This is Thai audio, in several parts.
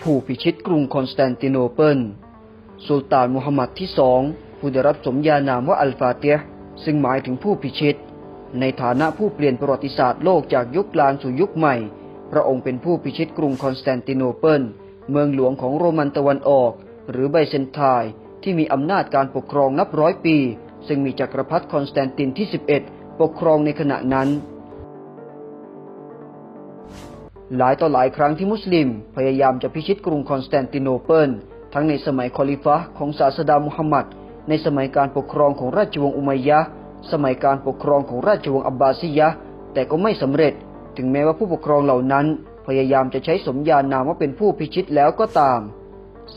ผู้พิชิตกรุงคอนสแตนติโนเปิลสุลต่านมูฮัมหมัดที่สองผู้ได้รับสมญานามว่าอัลฟาเตียห์ซึ่งหมายถึงผู้พิชิต ในฐานะผู้เปลี่ยนประวัติศาสตร์โลกจากยุคกลางสู่ยุคใหม่ พระองค์เป็นผู้พิชิตกรุงคอนสแตนติโนเปิลเมืองหลวงของโรมันตะวันออก หรือไบเซนไทน์ที่มีอำนาจการปกครองนับร้อยปี ซึ่งมีจักรพรรดิคอนสแตนตินที่ 11 ปกครองในขณะนั้น หลายต่อหลายครั้งที่มุสลิม พยายามจะพิชิตกรุงคอนสแตนติโนเปิลทั้งในสมัยคอลิฟะห์ของศาสดามุฮัมมัดในสมัยการปกครองของราชวงศ์อุมัยยะสมัยการปกครองของราชวงศ์อับบาซียะแต่ก็ไม่สำเร็จ ถึงแม้ว่าผู้ปกครองเหล่านั้น พยายามจะใช้สมญานามว่าเป็นผู้พิชิตแล้วก็ตาม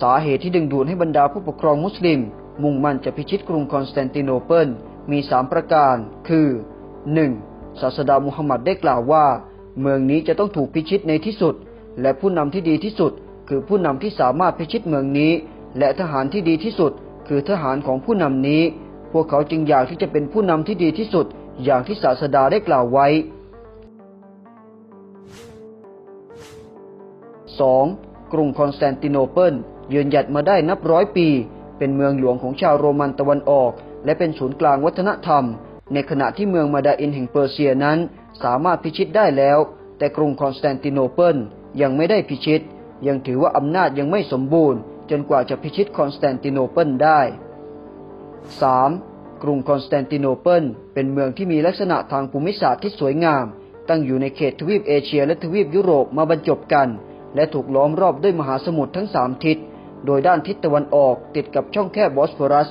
สาเหตุที่ดึงดูดให้บรรดาผู้ปกครองมุสลิม มุ่งมั่นจะพิชิตกรุงคอนสแตนติโนเปิลมีสามประการ คือ 1. ศาสดามุฮัมมัดได้กล่าวว่า เมืองนี้จะต้องถูกพิชิตในที่สุด และผู้นำที่ดีที่สุด คือผู้นำที่สามารถพิชิตเมืองนี้ และทหารที่ดีที่สุด คือทหารของผู้นำนี้ พวกเขาจึงอยากที่จะเป็นผู้นำที่ดีที่สุด อย่างที่ศาสดาได้กล่าวไว้ 2. กรุงคอนสแตนติโนเปิลยืนหยัดมาได้นับร้อยปี เป็นเมืองหลวงของชาวโรมันตะวันออก และเป็นศูนย์กลางวัฒนธรรม ในขณะที่เมืองมาดาอินแห่งเปอร์เซียนั้น สามารถพิชิตได้แล้ว แต่กรุงคอนสแตนติโนเปิลยังไม่ได้พิชิต ยังถือว่าอำนาจยังไม่สมบูรณ์ จนกว่าจะพิชิตคอนสแตนติโนเปิลได้ 3. กรุงคอนสแตนติโนเปิลเป็นเมืองที่มีลักษณะทางภูมิศาสตร์ที่สวยงาม ตั้งอยู่ในเขตทวีปเอเชียและทวีปยุโรปมาบรรจบกัน และถูกล้อมรอบด้วยมหาสมุทรทั้งสามทิศ โดยด้านทิศตะวันออกติดกับช่องแคบบอสฟอรัส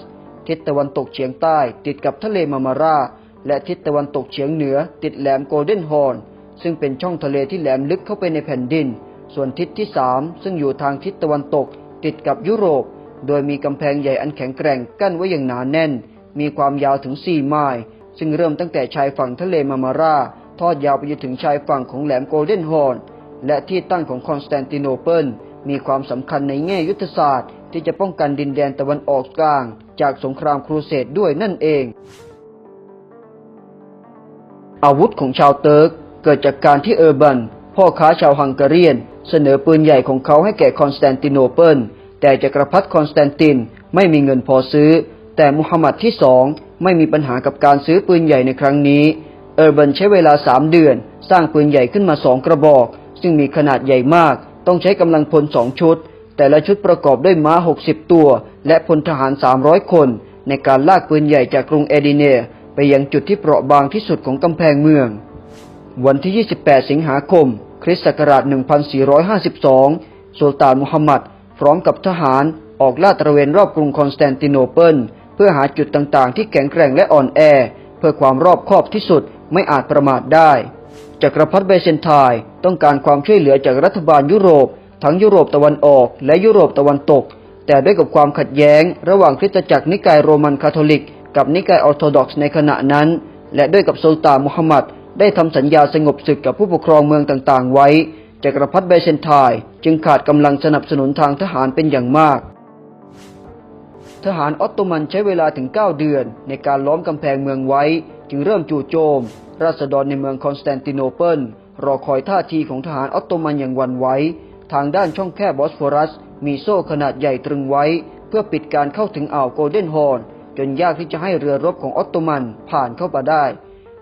ทิศตะวันตกเฉียงใต้ ติดกับทะเลมามารา และทิศตะวันตกเฉียงเหนือ ติดแหลมโกลเด้นฮอร์นซึ่งเป็นช่องทะเลที่แหลมลึกเข้าไปในแผ่นดิน ส่วนทิศที่สามซึ่งอยู่ทางทิศตะวันตก ติดกับยุโรป โดยมีกำแพงใหญ่อันแข็งแกร่งกั้นไว้อย่างหนาแน่น มีความยาวถึง 4 ไมล์ ซึ่งเริ่มตั้งแต่ชายฝั่งทะเลมามารา ทอดยาวไปจนถึงชายฝั่งของแหลมโกลเด้นฮอร์นและที่ตั้งของคอนสแตนติโนเปิลมีความสำคัญในแง่ยุทธศาสตร์ ที่จะป้องกันดินแดนตะวันออกกลาง จากสงครามครูเสดด้วยนั่นเอง อาวุธของชาวเติร์กเกิดจากการที่เออร์บัน พ่อค้าชาวฮังการีน เสนอปืนใหญ่ของเขาให้แก่คอนสแตนติโนเปิลแต่จักรพรรดิคอนสแตนตินไม่มีเงินพอซื้อ แต่มุฮัมมัดที่สองไม่มีปัญหากับการซื้อปืนใหญ่ในครั้งนี้ เออร์บันใช้เวลาสามเดือน สร้างปืนใหญ่ขึ้นมาสองกระบอก ซึ่งมีขนาดใหญ่มาก ต้องใช้กำลังพลสองชุด แต่ละชุดประกอบด้วยม้า 60 ตัว และพลทหาร 300 คน ในการลากปืนใหญ่จากกรุงเอดิเนียไปยังจุดที่เปราะบางที่สุดของกำแพงเมือง วันที่ 28 สิงหาคม คริสต์ศักราช 1452 สุลต่านมุฮัมมัด พร้อมกับทหารออกลาดตระเวนรอบกรุงคอนสแตนติโนเปิลเพื่อหาจุดต่างๆ ที่แข็งแกร่งและอ่อนแอ เพื่อความรอบคอบที่สุดไม่อาจประมาทได้จักรพรรดิเบเซนไทน์ต้องการความช่วยเหลือจากรัฐบาลยุโรป ทั้งยุโรปตะวันออกและยุโรปตะวันตก แต่ด้วยกับความขัดแย้ง ระหว่างคริสตจักรนิกายโรมันคาทอลิก กับนิกายออร์โธดอกซ์ในขณะนั้น และด้วยกับสุลตานมุฮัมมัดได้ทำสัญญาสงบศึกกับผู้ปกครองเมืองต่างๆ ไว้จักรพรรดิเบเซนไทน์จึงขาดกำลังสนับสนุนทางทหารเป็นอย่างมาก ทหารออตโตมันใช้เวลาถึง 9 เดือน ในการล้อมกำแพงเมืองไว้ จึงเริ่มจู่โจม ราษฎรในเมืองคอนสแตนติโนเปิลรอคอยท่าทีของทหารออตโตมันอย่างวันไหว ทางด้านช่องแคบบอสฟอรัส มีโซ่ขนาดใหญ่ตรึงไว้ เพื่อปิดการเข้าถึงอ่าวโกลเด้นฮอร์นจนยากที่จะให้เรือรบของออตโตมันผ่านเข้ามาได้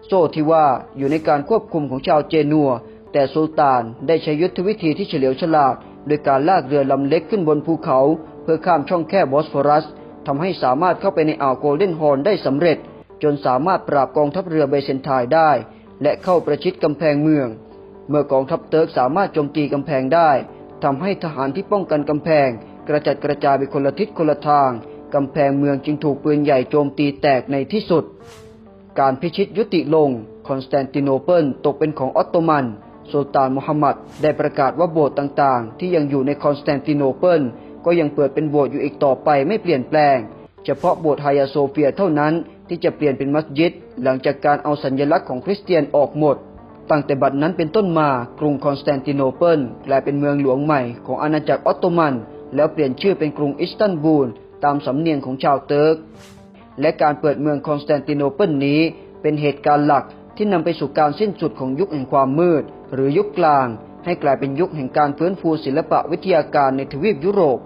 โซ่ที่ว่าอยู่ในการควบคุมของชาวเจนัว แต่สุลต่านได้ใช้ยุทธวิธีที่เฉลียวฉลาด โดยการลากเรือลำเล็กขึ้นบนภูเขา เพื่อข้ามช่องแคบบอสฟอรัสทำให้สามารถเข้าไปในอ่าวโกลเด้นฮอร์นได้สำเร็จ จนสามารถปราบกองทัพเรือเบเซนทน์ได้ และเข้าประชิดกำแพงเมือง เมื่อกองทัพเติร์กสามารถโจมตีกำแพงได้ทำให้ทหารที่ป้องกันกำแพง กระจัดกระจายไปคนละทิศคนละทาง กำแพงเมืองจึงถูกปืนใหญ่โจมตีแตกในที่สุด การพิชิตยุติลง คอนสแตนติโนเปิลตกเป็นของออตโตมันสุลต่านมุฮัมหมัดได้ประกาศว่าโบสถ์ต่างๆ ที่ยังอยู่ในคอนสแตนติโนเปิลก็ยังเปิดเป็นโบสถ์อยู่อีกต่อไปไม่เปลี่ยนแปลง เฉพาะโบสถ์ไฮยาโซเฟียเท่านั้นที่จะเปลี่ยนเป็นมัสยิด หลังจากการเอาสัญลักษณ์ของคริสเตียนออกหมด ตั้งแต่บัดนั้นเป็นต้นมากรุงคอนสแตนติโนเปิลกลายเป็นเมืองหลวงใหม่ของอาณาจักรออตโตมัน แล้วเปลี่ยนชื่อเป็นกรุงอิสตันบูลตามสำเนียงของชาวเติร์ก และการเปิดเมืองคอนสแตนติโนเปิลนี้ เป็นเหตุการณ์หลักที่นำไปสู่การสิ้นสุดของยุคแห่งความมืด หรือยุคกลาง ให้กลายเป็นยุคแห่งการฟื้นฟูศิลปะวิทยาการในทวีปยุโรป